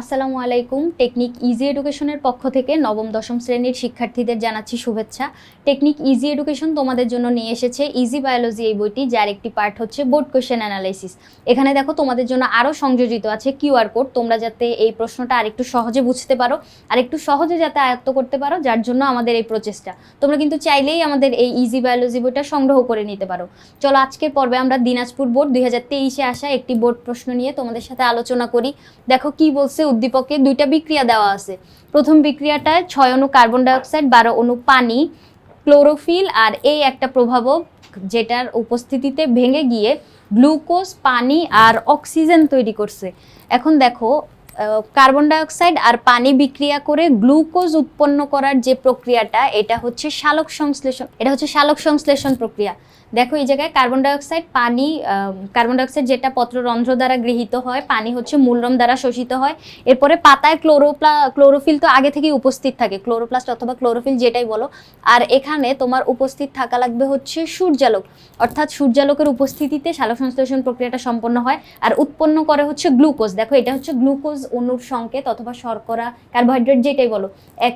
আসসালামু আলাইকুম। Technique easy এডুকেশনের পক্ষ থেকে নবম, দশম শ্রেণির শিক্ষার্থীদের জানাচ্ছি শুভেচ্ছা। টেকনিক ইজি এডুকেশন তোমাদের জন্য নিয়ে এসেছে ইজি বায়োলজি এই বইটি, যার একটি পার্ট হচ্ছে বোর্ড কোয়েশ্চেন অ্যানালাইসিস। এখানে দেখো তোমাদের জন্য আরও সংযোজিত আছে কিউআর কোড। তোমরা যাতে এই প্রশ্নটা আরেকটু সহজে বুঝতে পারো আর একটু সহজে যাতে আয়ত্ত করতে পারো, যার জন্য আমাদের এই প্রচেষ্টা। তোমরা কিন্তু চাইলেই আমাদের এই ইজি বায়োলজি বইটা সংগ্রহ করে নিতে পারো। চলো আজকের পর্বে আমরা দিনাজপুর বোর্ড দুই হাজার তেইশে আসা একটি বোর্ড প্রশ্ন নিয়ে তোমাদের সাথে আলোচনা করি। দেখো কি বলছে উদ্দীপকে দুইটা বিক্রিয়া দেওয়া আছে। প্রথম বিক্রিয়াটায় ছয় অণু কার্বন ডাইঅক্সাইড, বারো অণু পানি, ক্লোরোফিল আর এই একটা প্রভাবক যেটার উপস্থিতিতে ভেঙে গিয়ে গ্লুকোজ, পানি আর অক্সিজেন তৈরি করছে। এখন দেখো কার্বন ডাইঅক্সাইড আর পানি বিক্রিয়া করে গ্লুকোজ উৎপন্ন করার যে প্রক্রিয়াটা, এটা হচ্ছে শালক সংশ্লেষণ, এটা হচ্ছে শালক সংশ্লেষণ প্রক্রিয়া। দেখো, এই জায়গায় কার্বন ডাইঅক্সাইড, পানি কার্বন ডাইঅক্সাইড যেটা পত্ররন্ধ্র দ্বারা গৃহীত হয়, পানি হচ্ছে মূলরম দ্বারা শোষিত হয়। এরপরে পাতায় ক্লোরোপ্লা, ক্লোরোফিল তো আগে থেকেই উপস্থিত থাকে, ক্লোরোপ্লাস্ট অথবা ক্লোরোফিল যেটাই বলো। আর এখানে তোমার উপস্থিত থাকা লাগবে হচ্ছে সূর্যালোক। অর্থাৎ সূর্যালোকের উপস্থিতিতে সালোক সংশ্লেষণ প্রক্রিয়াটা সম্পন্ন হয় আর উৎপন্ন করে হচ্ছে গ্লুকোজ। দেখো, এটা হচ্ছে গ্লুকোজ অণুর সংকেত অথবা শর্করা, কার্বোহাইড্রেট যেটাই বলো।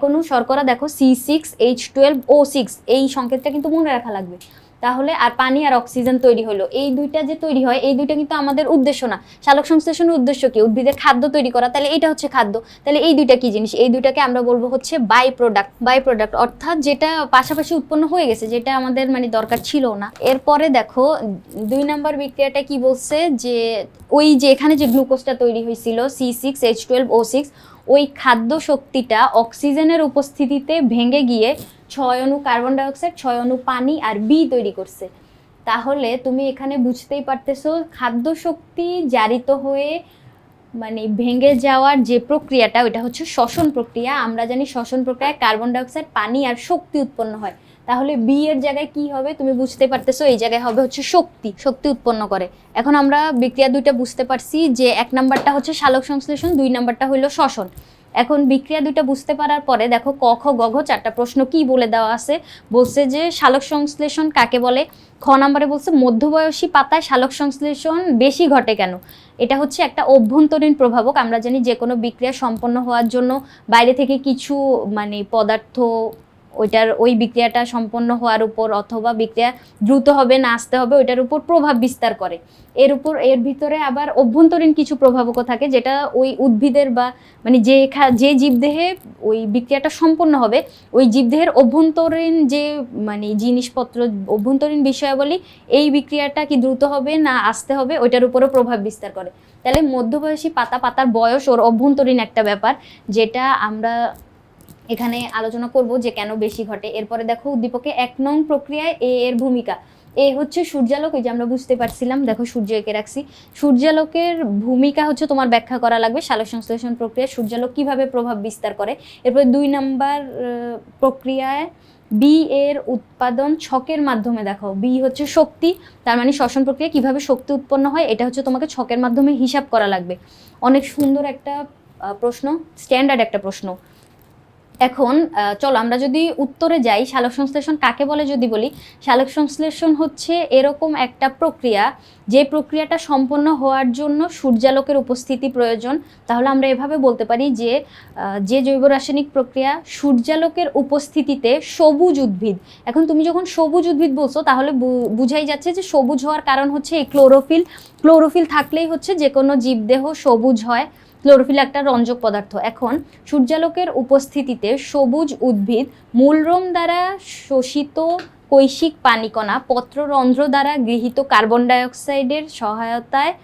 অণু শর্করা, দেখো, C six H twelve O six, এই সংকেতটা কিন্তু মনে রাখা লাগবে। তাহলে আর পানি আর অক্সিজেন তৈরি হলো। এই দুইটা যে তৈরি হয়, এই দুইটা কিন্তু আমাদের উদ্দেশ্য না। শালক সংশ্লেষণের উদ্দেশ্য কি? উদ্ভিদের খাদ্য তৈরি করা, তাহলে এটা হচ্ছে খাদ্য। তাহলে এই দুইটা কি জিনিস? এই দুইটাকে আমরা বলব হচ্ছে বাই প্রোডাক্ট বাই প্রোডাক্ট অর্থাৎ যেটা পাশাপাশি উৎপন্ন হয়ে গেছে, যেটা আমাদের মানে দরকার ছিল না। এরপরে দেখো, দুই নাম্বার বিক্রিয়াটা কি বলছে? যে ওই যে এখানে যে গ্লুকোজটা তৈরি হয়েছিল, C six, H twelve, O six, ওই খাদ্য শক্তিটা অক্সিজেনের উপস্থিতিতে ভেঙে গিয়ে ছয় অণু কার্বন ডাইঅক্সাইড ছয় অণু পানি আর বি তৈরি করছে। তাহলে তুমি এখানে বুঝতেই পারতেছো খাদ্য শক্তি জারিত হয়ে মানে ভেঙে যাওয়ার যে প্রক্রিয়াটা ওটা হচ্ছে শ্বসন প্রক্রিয়া। আমরা জানি শ্বসন প্রক্রিয়ায় কার্বন ডাইঅক্সাইড পানি আর শক্তি উৎপন্ন হয়। তাহলে বি এর জায়গায় কি হবে? তুমি বুঝতে পারতেছো, এই জায়গায় হবে হচ্ছে শক্তি শক্তি উৎপন্ন করে। এখন আমরা বিক্রিয়া দুইটা বুঝতে পারছি যে এক নাম্বারটা হচ্ছে শালক সংশ্লেষণ দুই নাম্বারটা হইল শ্বসন। এখন বিক্রিয়া দুইটা বুঝতে পারার পরে দেখো ক, খ, গ, ঘ চারটা প্রশ্ন কি বলে দেওয়া আছে? বলছে যে শালক সংশ্লেষণ কাকে বলে? খ নাম্বারে বলছে, মধ্যবয়সী পাতায় শালক সংশ্লেষণ বেশি ঘটে কেন? এটা হচ্ছে একটা অভ্যন্তরীণ প্রভাবক। আমরা জানি যে কোনো বিক্রিয়া সম্পন্ন হওয়ার জন্য বাইরে থেকে কিছু মানে পদার্থ ওইটার ওই বিক্রিয়াটা সম্পন্ন হওয়ার উপর অথবা বিক্রিয়া দ্রুত হবে না আসতে হবে, ওইটার উপর প্রভাব বিস্তার করে। এর উপর, এর ভিতরে আবার অভ্যন্তরীণ কিছু প্রভাবকও থাকে যেটা ওই উদ্ভিদের বা মানে যে যে জীবদেহে ওই বিক্রিয়াটা সম্পন্ন হবে, ওই জীবদেহের অভ্যন্তরীণ যে মানে জিনিসপত্র, অভ্যন্তরীণ বিষয়াবলী, এই বিক্রিয়াটা কি দ্রুত হবে না আসতে হবে, ওইটার উপরও প্রভাব বিস্তার করে। তাহলে মধ্যবয়সী পাতা পাতার বয়স ওর অভ্যন্তরীণ একটা ব্যাপার, যেটা আমরা এখানে আলোচনা করব যে কেন বেশি ঘটে। এরপরে দেখো উদ্দীপকে এক নং প্রক্রিয়ায় এ এর ভূমিকা। এ হচ্ছে সূর্যালোক ওই যে আমরা বুঝতে পারছিলাম, দেখো সূর্য এঁকে রাখছি। সূর্যালোকের ভূমিকা হচ্ছে তোমার ব্যাখ্যা করা লাগবে, সালোক সংশ্লেষণ প্রক্রিয়া, সূর্যালোক কীভাবে প্রভাব বিস্তার করে। এরপরে দুই নাম্বার প্রক্রিয়ায় বি এর উৎপাদন ছকের মাধ্যমে, দেখো বি হচ্ছে শক্তি, তার মানে শ্বসন প্রক্রিয়া, কীভাবে শক্তি উৎপন্ন হয়, এটা হচ্ছে তোমাকে ছকের মাধ্যমে হিসাব করা লাগবে। অনেক সুন্দর একটা প্রশ্ন স্ট্যান্ডার্ড একটা প্রশ্ন। এখন চলো আমরা যদি উত্তরে যাই, শালক সংশ্লেষণ কাকে বলে যদি বলি? শালক সংশ্লেষণ হচ্ছে এরকম একটা প্রক্রিয়া, যে প্রক্রিয়াটা সম্পন্ন হওয়ার জন্য সূর্যালোকের উপস্থিতি প্রয়োজন। তাহলে আমরা এভাবে বলতে পারি যে যে জৈব রাসায়নিক প্রক্রিয়া সূর্যালোকের উপস্থিতিতে সবুজ উদ্ভিদ। এখন তুমি যখন সবুজ উদ্ভিদ বলছো, তাহলে বুঝাই যাচ্ছে যে সবুজ হওয়ার কারণ হচ্ছে এই ক্লোরোফিল। ক্লোরোফিল থাকলেই হচ্ছে যে কোনো জীবদেহ সবুজ হয়। ক্লোরোফিল একটা রঞ্জক পদার্থ। এখন সূর্যালোকের উপস্থিতিতে সবুজ উদ্ভিদ মূলরোম দ্বারা শোষিত কৈশিক পানিকণা পত্ররন্ধ্র দ্বারা গৃহীত কার্বন ডাইঅক্সাইডের সহায়তায়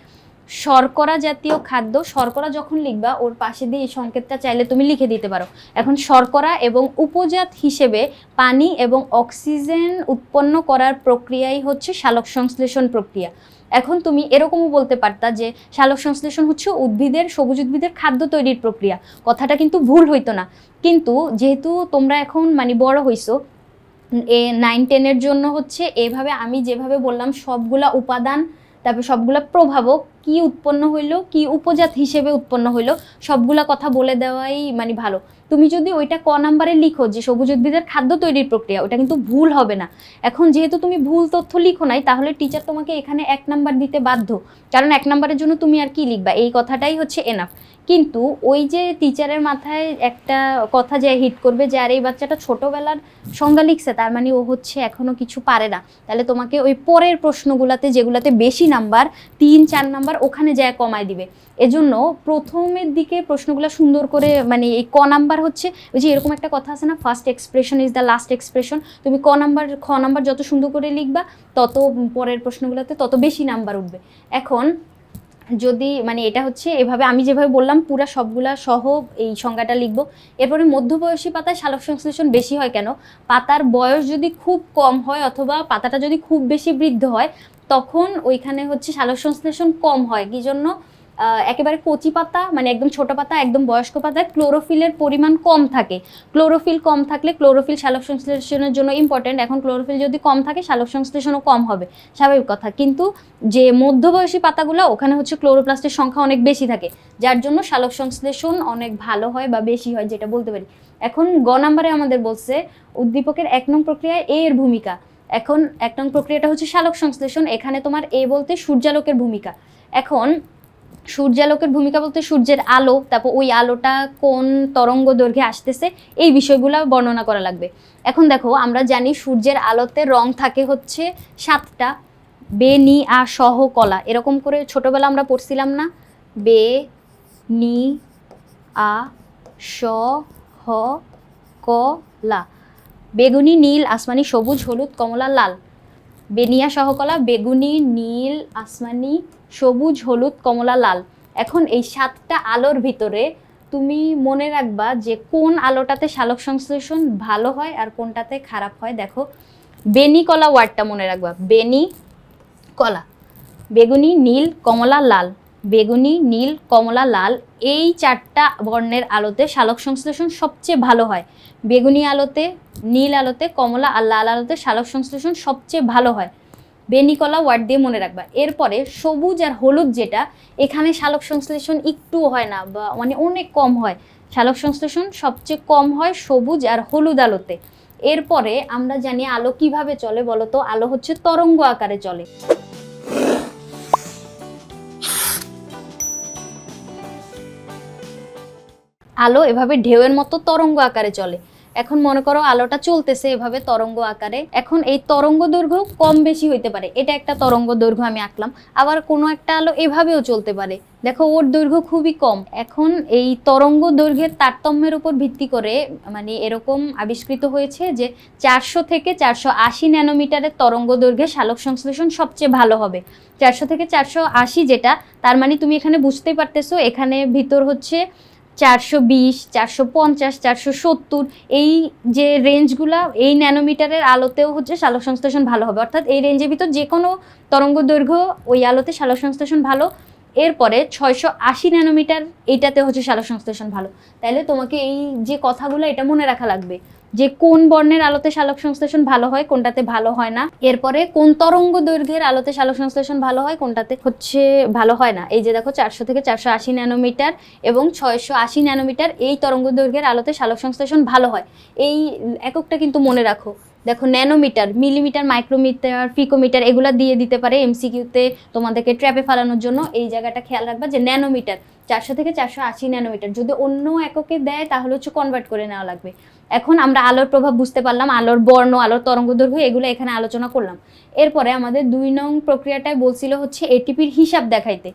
শর্করা জাতীয় খাদ্য, শর্করা যখন লিখবা, ওর পাশে দিয়ে এই সংকেতটা চাইলে তুমি লিখে দিতে পারো। এখন শর্করা এবং উপজাত হিসেবে পানি এবং অক্সিজেন উৎপন্ন করার প্রক্রিয়াই হচ্ছে সালোক সংশ্লেষণ প্রক্রিয়া। এখন তুমি এরকমও বলতে পারতা যে সালোক সংশ্লেষণ হচ্ছে উদ্ভিদের, সবুজ উদ্ভিদের খাদ্য তৈরির প্রক্রিয়া। কথাটা কিন্তু ভুল হইতো না। কিন্তু যেহেতু তোমরা এখন মানে বড় হইছো, এ নাইন টেনের জন্য হচ্ছে এভাবে আমি যেভাবে বললাম, সবগুলা উপাদান, তারপর সবগুলা প্রভাবক কি উৎপন্ন হইল, কি উপজাত হিসেবে উৎপন্ন হইল, সবগুলা কথা বলে দেওয়াই মানে ভালো। তুমি যদি ওইটা ক নাম্বারে লিখো যে সবুজ উদ্ভিদের খাদ্য তৈরির প্রক্রিয়া, ওটা কিন্তু ভুল হবে না। এখন যেহেতু তুমি ভুল তথ্য লিখো নাই, তাহলে টিচার তোমাকে এখানে এক নাম্বার দিতে বাধ্য। কারণ এক নাম্বারের জন্য তুমি আর কি লিখবা? এই কথাটাই হচ্ছে এনাফ কিন্তু ওই যে টিচারের মাথায় একটা কথা যে হিট করবে যে, আর, এই বাচ্চাটা ছোটবেলার সংজ্ঞা লিখছে, তার মানে ও হচ্ছে এখনও কিছু পারে না। তাহলে তোমাকে ওই পরের প্রশ্নগুলাতে, যেগুলাতে বেশি নাম্বার, তিন, চার নাম্বার, ওখানে যায় কমায় দিবে। এজন্য প্রথমের দিকে প্রশ্নগুলো সুন্দর করে মানে এই ক নাম্বার হচ্ছে, ওই যে এরকম একটা কথা আছে না first expression is the last expression তুমি ক নাম্বার, খ নাম্বার যত সুন্দর করে লিখবা, তত পরের প্রশ্নগুলোতে তত বেশি নাম্বার উঠবে। এখন যদি মানে এটা হচ্ছে এভাবে আমি যেভাবে বললাম, পুরা সবগুলা সহ এই সংজ্ঞাটা লিখব। এরপরে মধ্যবয়সী পাতায় শালক সংশ্লেষণ বেশি হয় কেন? পাতার বয়স যদি খুব কম হয় অথবা পাতাটা যদি খুব বেশি বৃদ্ধ হয়, তখন ওইখানে হচ্ছে সালোক সংশ্লেষণ কম হয়। কি জন্য? একেবারে কচি পাতা মানে একদম ছোট পাতা, একদম বয়স্ক পাতায় ক্লোরোফিলের পরিমাণ কম থাকে। ক্লোরোফিল কম থাকলে ক্লোরোফিল সালোক সংশ্লেষণের জন্য ইম্পর্টেন্ট এখন ক্লোরোফিল যদি কম থাকে সালোক সংশ্লেষণও কম হবে। স্বাভাবিক কথা। কিন্তু যে মধ্যবয়সী পাতাগুলো, ওখানে হচ্ছে ক্লোরোপ্লাস্টের সংখ্যা অনেক বেশি থাকে। যার জন্য সালোক সংশ্লেষণ অনেক ভালো হয় বা বেশি হয়, যেটা বলতে পারি। এখন গ নাম্বারে আমাদের বলছে, উদ্দীপকের এক নং প্রক্রিয়ায় এ এর ভূমিকা। এখন এক নং প্রক্রিয়াটা হচ্ছে সালোক সংশ্লেষণ। এখানে তোমার এ বলতে সূর্যালোকের ভূমিকা। এখন সূর্যালোকের ভূমিকা বলতে সূর্যের আলো, তারপর ওই আলোটা কোন তরঙ্গ দৈর্ঘ্যে আসতেছে, এই বিষয়গুলো বর্ণনা করা লাগবে। এখন দেখো, আমরা জানি সূর্যের আলোতে রং থাকে হচ্ছে সাতটা, বে, নি, আ সহ কলা এরকম করে ছোটবেলা আমরা পড়ছিলাম না? বে, নি, আ, স, হ, ক, লা। বেগুনি, নীল, আসমানি, সবুজ, হলুদ, কমলা, লাল। বেনিয়া সহকলা বেগুনি, নীল, আসমানি সবুজ, হলুদ, কমলা, লাল। এখন এই সাতটা আলোর ভিতরে তুমি মনে রাখবা যে কোন আলোটাতে সালোক সংশ্লেষণ ভালো হয় আর কোনটাতে খারাপ হয়। দেখো, বেনি কলা ওয়ার্ডটা মনে রাখবা। বেনি কলা, বেগুনি, নীল, কমলা, লাল। বেগুনি, নীল, কমলা, লাল এই চারটা বর্ণের আলোতে সালোক সংশ্লেষণ সবচেয়ে ভালো হয়। বেগুনি আলোতে, নীল আলোতে, কমলা আর লাল আলোতে সালোক সংশ্লেষণ সবচেয়ে ভালো হয়। বেনিকলা ওয়ার্ড দিয়ে মনে রাখবা। এরপরে সবুজ আর হলুদ যেটা, এখানে সালোক সংশ্লেষণ একটু হয় না বা মানে অনেক কম হয়। শালক সংশ্লেষণ সবচেয়ে কম হয় সবুজ আর হলুদ আলোতে। এরপরে আমরা জানি আলো কীভাবে চলে বলতো? আলো হচ্ছে তরঙ্গ আকারে চলে। আলো এভাবে ঢেউয়ের মতো তরঙ্গ আকারে চলে। এখন মনে করো আলোটা চলতেছে এভাবে তরঙ্গ আকারে। এখন এই তরঙ্গ দৈর্ঘ্য কম বেশি হইতে পারে। এটা একটা তরঙ্গ দৈর্ঘ্য আমি আঁকলাম। আবার কোনো একটা আলো এভাবেও চলতে পারে। দেখো, ওর দৈর্ঘ্য খুবই কম। এখন এই তরঙ্গ দৈর্ঘ্যের তারতম্যের উপর ভিত্তি করে মানে এরকম আবিষ্কৃত হয়েছে যে চারশো থেকে চারশো আশি ন্যানোমিটারের তরঙ্গ দৈর্ঘ্যে সালোক সংশ্লেষণ সবচেয়ে ভালো হবে। চারশো থেকে চারশো আশি যেটা, তার মানে তুমি এখানে বুঝতেই পারতেছো, এখানে ভিতর হচ্ছে চারশো বিশ, চারশো পঞ্চাশ, চারশো সত্তর, এই যে রেঞ্জগুলা এই ন্যানোমিটারের আলোতেও হচ্ছে সালোক সংশ্লেষণ ভালো হবে। অর্থাৎ এই রেঞ্জের ভিতর যে কোনো তরঙ্গ দৈর্ঘ্য ওই আলোতে সালোক সংশ্লেষণ ভালো এরপরে ছয়শো আশি ন্যানোমিটার, এইটাতে হচ্ছে সালোক সংশ্লেষণ ভালো। তাইলে তোমাকে এই যে কথাগুলো, এটা মনে রাখা লাগবে। যে কোন বর্ণের আলোতে সালোক সংশ্লেষণ ভালো হয়, কোনটাতে ভালো হয় না। এরপরে কোন তরঙ্গ দৈর্ঘ্যের আলোতে সালোক সংশ্লেষণ ভালো হয়, কোনটাতে হচ্ছে ভালো হয় না। এই যে দেখো, চারশো থেকে চারশো আশি ন্যানোমিটার এবং ছয়শো আশি ন্যানোমিটার এই তরঙ্গ দৈর্ঘ্যের আলোতে সালোক সংশ্লেষণ ভালো হয়। এই এককটা কিন্তু মনে রাখো। দেখো ন্যানোমিটার মিলিমিটার মাইক্রোমিটার পিকোমিটার এগুলো দিয়ে দিতে পারে এমসিকিউতে তোমাদেরকে ট্র্যাপে ফালানোর জন্য। এই জায়গাটা খেয়াল রাখবা যে ন্যানোমিটার চারশো থেকে চারশো আশি ন্যানোমিটার যদি অন্য এককে দেয়, তাহলে হচ্ছে কনভার্ট করে নেওয়া লাগবে। এখন আমরা আলোর প্রভাব বুঝতে পারলাম, আলোর বর্ণ, আলোর তরঙ্গ দৈর্ঘ্য, এগুলো এখানে আলোচনা করলাম। এরপরে আমাদের দুই নং প্রক্রিয়াটায় বলছিল হচ্ছে এটিপির হিসাব দেখাইতে।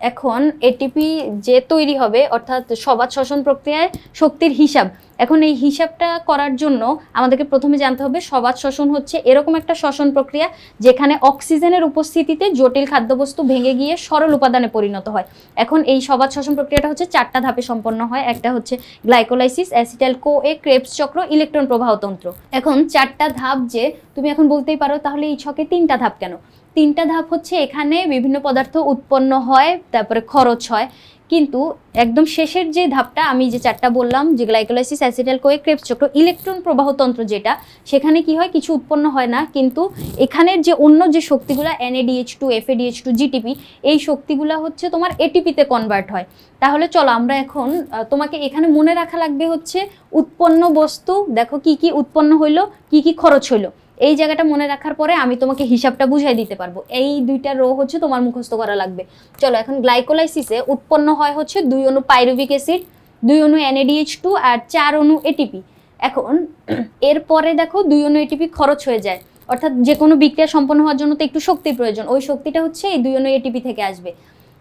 এখন এটিপি যে তৈরি হবে, অর্থাৎ সবাত শ্বসন প্রক্রিয়ায় শক্তির হিসাব, এখন এই হিসাবটা করার জন্য আমাদেরকে প্রথমে জানতে হবে সবাত শ্বসন হচ্ছে এরকম একটা শ্বসন প্রক্রিয়া যেখানে অক্সিজেনের উপস্থিতিতে জটিল খাদ্যবস্তু ভেঙে গিয়ে সরল উপাদানে পরিণত হয়। এখন এই সবাত শ্বসন প্রক্রিয়াটা হচ্ছে চারটা ধাপে সম্পন্ন হয়, একটা হচ্ছে glycolysis, acetyl co, A Krebs চক্র, ইলেকট্রন প্রবাহতন্ত্র এখন চারটা ধাপ যে, তুমি এখন বলতেই পারো তাহলে এই ছকে তিনটা ধাপ কেন? তিনটা ধাপ হচ্ছে এখানে বিভিন্ন পদার্থ উৎপন্ন হয়, তারপরে খরচ হয়। কিন্তু একদম শেষের যে ধাপটা, আমি যে চারটা বললাম, যে glycolysis acetyl co A Krebs চক্র ইলেকট্রন প্রবাহতন্ত্র যেটা, সেখানে কি হয়? কিছু উৎপন্ন হয় না। কিন্তু এখানের যে অন্য যে শক্তিগুলো NADH two FADH two GTP এই শক্তিগুলো হচ্ছে তোমার এটিপিতে কনভার্ট হয়। তাহলে চলো আমরা এখন তোমাকে এখানে মনে রাখা লাগবে হচ্ছে উৎপন্ন বস্তু, দেখো কি কি উৎপন্ন হইল, কি কি খরচ হইল। এই জায়গাটা মনে রাখার পরে আমি তোমাকে হিসাবটা বুঝাই দিতে পারব। এই দুইটা রো হচ্ছে তোমার মুখস্থ করা লাগবে। চলো, এখন গ্লাইকোলাইসিসে উৎপন্ন হয় হচ্ছে দুই অণু পাইরুভিক অ্যাসিড দুই অণু এনএডিএইচ টু আর চার অণু এটিপি এখন, এরপরে দেখো দুই অণু এটিপি খরচ হয়ে যায়। অর্থাৎ যে কোনো বিক্রিয়া সম্পন্ন হওয়ার জন্য তো একটু শক্তির প্রয়োজন। ওই শক্তিটা হচ্ছে এই দুই অণু এটিপি থেকে আসবে।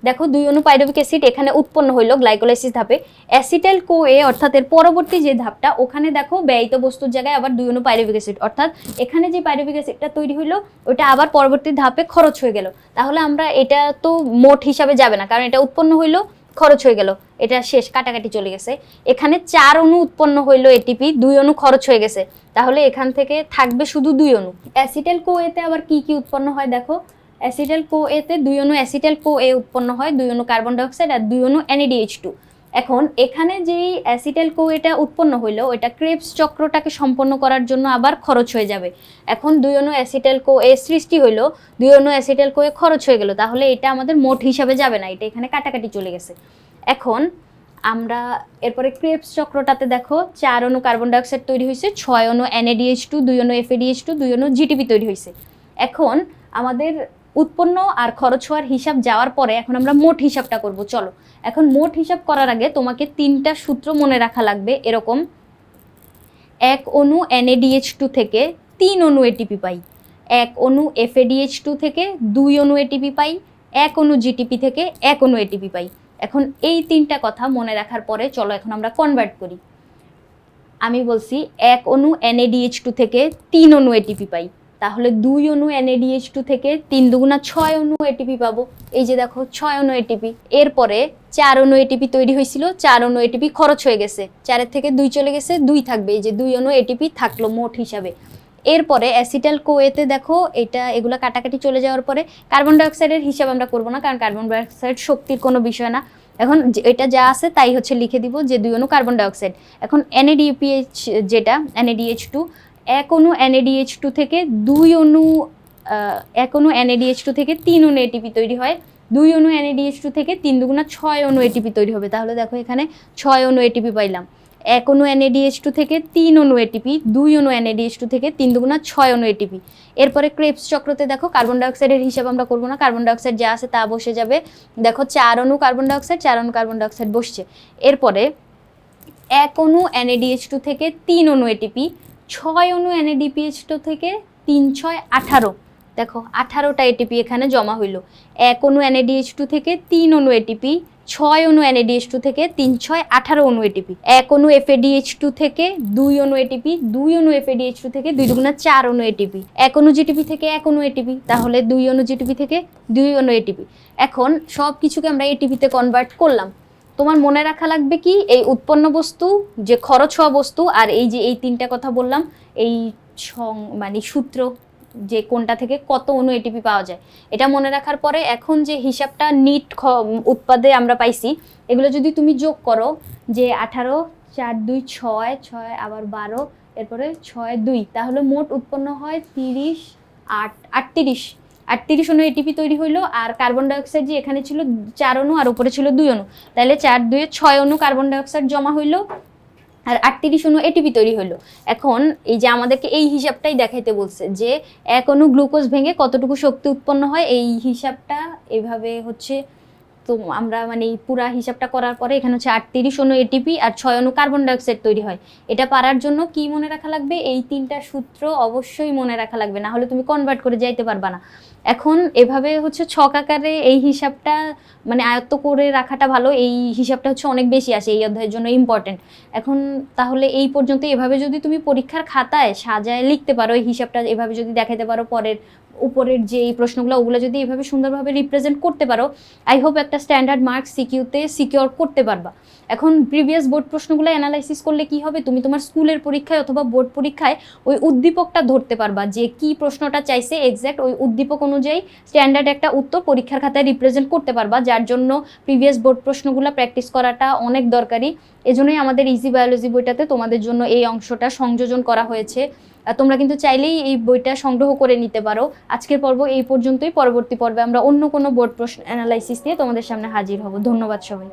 দেখো, দুই অণু পাইরুভিক অ্যাসিড এখানে উৎপন্ন হইল গ্লাইকোলাইসিস ধাপে। অ্যাসিটাইল কো এ অর্থাৎ এর পরবর্তী যে ধাপটা, ওখানে দেখো ব্যয়িত বস্তুর জায়গায় আবার দুই অণু পাইরুভিক অ্যাসিড। অর্থাৎ এখানে যে পাইরুভিক অ্যাসিডটা তৈরি হইল ওটা আবার পরবর্তী ধাপে খরচ হয়ে গেল। তাহলে আমরা এটা তো মোট হিসাবে যাবে না, কারণ এটা উৎপন্ন হইল, খরচ হয়ে গেল। এটা শেষ, কাটাকাটি চলে গেছে। এখানে চার অণু উৎপন্ন হইল এটিপি দুই অণু খরচ হয়ে গেছে। তাহলে এখান থেকে থাকবে শুধু দুই অণু। অ্যাসিটাইল কো এতে আবার কি কি উৎপন্ন হয় দেখো? অ্যাসিটাইল কো এতে দুই অনু অ্যাসিটাইল কো এ উৎপন্ন হয়, দুই অণু কার্বন ডাইঅক্সাইড আর দুই অণু এনএডিএইচ টু এখন এখানে যেই অ্যাসিটাইল কো এটা উৎপন্ন হইল ওটা ক্রেপস চক্রটাকে সম্পন্ন করার জন্য আবার খরচ হয়ে যাবে। এখন দুই অনু অ্যাসিটাইল কো এ সৃষ্টি হইল, দুই অনু অ্যাসিটাইল কো এ খরচ হয়ে গেল, তাহলে এটা আমাদের মোট হিসাবে যাবে না, এটা এখানে কাটাকাটি চলে গেছে। এখন আমরা এরপরে ক্রেপস চক্রটাতে দেখো, চার অণু কার্বন ডাইঅক্সাইড তৈরি হয়েছে ছয় অণু এনএডিএইচ টু দুই অণু এফএডিএইচ টু দুই অণু জিটিপি তৈরি হয়েছে এখন আমাদের উৎপন্ন আর খরচ হওয়ার হিসাব যাওয়ার পরে এখন আমরা মোট হিসাবটা করব, চলো। এখন মোট হিসাব করার আগে তোমাকে তিনটা সূত্র মনে রাখা লাগবে, এরকম। এক অণু এনএডিএইচ টু থেকে তিন অণু এটিপি পাই। এক অণু এফএডিএইচ টু থেকে দুই অণু এটিপি পাই। এক অণু জিটিপি থেকে এক অণু এটিপি পাই। এখন এই তিনটা কথা মনে রাখার পরে চলো এখন আমরা কনভার্ট করি। আমি বলছি এক অণু এনএডিএইচ টু থেকে তিন অণু এটিপি পাই। তাহলে দুই অণু এনএডিএইচ টু থেকে তিন দুগুণা ছয় অণু এটিপি পাবো। এই যে দেখো, ছয় অণু এটিপি এরপরে চার অণু এটিপি তৈরি হয়েছিল, চার অণু এটিপি খরচ হয়ে গেছে। চারের থেকে দুই চলে গেছে, দুই থাকবে। এই যে দুই অণু এটিপি থাকল মোট হিসাবে। এরপরে অ্যাসিটাল কোয়েতে দেখো, এটা, এগুলো কাটাকাটি চলে যাওয়ার পরে কার্বন ডাইঅক্সাইডের হিসাব আমরা করব না, কারণ কার্বন ডাইঅক্সাইড শক্তির কোনো বিষয় না। এখন এটা যা আছে তাই হচ্ছে লিখে দিব যে দুই অণু কার্বন ডাইঅক্সাইড এখন এনএডিপিএইচ যেটা এনএডিএইচ টু এক অণু এনএডিএইচ টু থেকে দুই অণু এক অণু এনএডিএইচ টু থেকে তিন অণু এটিপি তৈরি হয়। দুই অণু এনএডিএইচ টু থেকে তিন দুগুণা ছয় অণু এটিপি তৈরি হবে। তাহলে দেখো এখানে ছয় অণু এটিপি পাইলাম। এক অণু এনএডিএইচ টু থেকে তিন অণু এটিপি দুই অণু এনএডিএইচ টু থেকে তিন দুগুণা ছয় অণু এটিপি এরপরে ক্রেপস চক্রতে দেখো কার্বন ডাইঅক্সাইডের হিসাব আমরা করব না। কার্বন ডাইঅক্সাইড যা আছে তা বসে যাবে। দেখো চার অণু কার্বন ডাইঅক্সাইড চার অণু কার্বন ডাইঅক্সাইড বসছে। এরপরে এক অণু এনএডিএইচ টু থেকে তিন অণু এটিপি ছয় অণু এনএডিপিএইচ টু থেকে তিন ছয় আঠারো। দেখো, আঠারোটা এটিপি এখানে জমা হইল। এক অণু এনএডিএইচ টু থেকে তিন অনু এটিপি ছয় অণু এনএডিএইচ টু থেকে তিন ছয় আঠারো অনু এটিপি এক অণু এফএডিএইচ টু থেকে দুই অণু এটিপি দুই অণু এফএডিএইচ টু থেকে দুই দুগুণা চার অনু এটিপি এক অণু জিটিপি থেকে এক অনু এটিপি তাহলে দুই অণু জিটিপি থেকে দুই অণু এটিপি এখন সব কিছুকে আমরা এটিপিতে কনভার্ট করলাম। তোমার মনে রাখা লাগবে কি? এই উৎপন্ন বস্তু, যে খরচ হওয়া বস্তু, আর এই যে, এই তিনটা কথা বললাম, এই সং- মানে সূত্র, যে কোনটা থেকে কত অনু এটিপি পাওয়া যায়, এটা মনে রাখার পরে এখন যে হিসাবটা নিট উৎপাদে আমরা পাইছি, এগুলো যদি তুমি যোগ করো, যে আঠারো, চার, দুই, ছয় ছয়, আবার বারো, এরপরে ছয়, দুই, তাহলে মোট উৎপন্ন হয় তিরিশ, আট, আটত্রিশ। আটত্রিশ অণু এটিপি তৈরি হইল, আর কার্বন ডাইঅক্সাইড যে এখানে ছিল চার অণু আর উপরে ছিল দুই অণু তাহলে চার দুয়ে ছয় অণু কার্বন ডাইঅক্সাইড জমা হইল, আর আটত্রিশ অণু এটিপি তৈরি হলো এখন এই যে আমাদেরকে এই হিসাবটাই দেখাইতে বলছে যে এক অণু গ্লুকোজ ভেঙে কতটুকু শক্তি উৎপন্ন হয়, এই হিসাবটা এভাবে হচ্ছে তো আমরা মানে এই পুরা হিসাবটা করার পরে এখানে হচ্ছে আটত্রিশ অণু এটিপি আর ছয় অণু কার্বন ডাইঅক্সাইড তৈরি হয়। এটা পারার জন্য কি মনে রাখা লাগবে? এই তিনটা সূত্র অবশ্যই মনে রাখা লাগবে, না হলে তুমি কনভার্ট করে যাইতে পারবা না। এখন এভাবে হচ্ছে ছক আকারে এই হিসাবটা মানে আয়ত্ত করে রাখাটা ভালো, এই হিসাবটা হচ্ছে অনেক বেশি আসে এই অধ্যায়ের জন্য ইম্পর্টেন্ট এখন তাহলে এই পর্যন্ত এভাবে যদি তুমি পরীক্ষার খাতায় সাজায় লিখতে পারো, এই হিসাবটা এভাবে যদি দেখাতে পারো পরের, উপরের যে এই প্রশ্নগুলো, ওগুলো যদি এভাবে সুন্দরভাবে রিপ্রেজেন্ট করতে পারো আই হোপ একটা স্ট্যান্ডার্ড মার্কস সিকিউতে সিকিউর করতে পারবা। এখন প্রিভিয়াস বোর্ড প্রশ্নগুলো অ্যানালাইসিস করলে কি হবে? তুমি তোমার স্কুলের পরীক্ষায় অথবা বোর্ড পরীক্ষায় ওই উদ্দীপকটা ধরতে পারবা যে কি প্রশ্নটা চাইছে এক্স্যাক্ট ওই উদ্দীপক অনুযায়ী স্ট্যান্ডার্ড একটা উত্তর পরীক্ষার খাতায় রিপ্রেজেন্ট করতে পারবা, যার জন্য প্রিভিয়াস বোর্ড প্রশ্নগুলো প্র্যাকটিস করাটা অনেক দরকারি। এজন্যই আমাদের ইজি বায়োলজি বইটাতে তোমাদের জন্য এই অংশটা সংযোজন করা হয়েছে। তোমরা কিন্তু চাইলেই এই বইটা সংগ্রহ করে নিতে পারো। আজকের পর্ব এই পর্যন্তই। পরবর্তী পর্বে আমরা অন্য কোনো বোর্ড প্রশ্ন অ্যানালাইসিস নিয়ে তোমাদের সামনে হাজির হব। ধন্যবাদ সবাই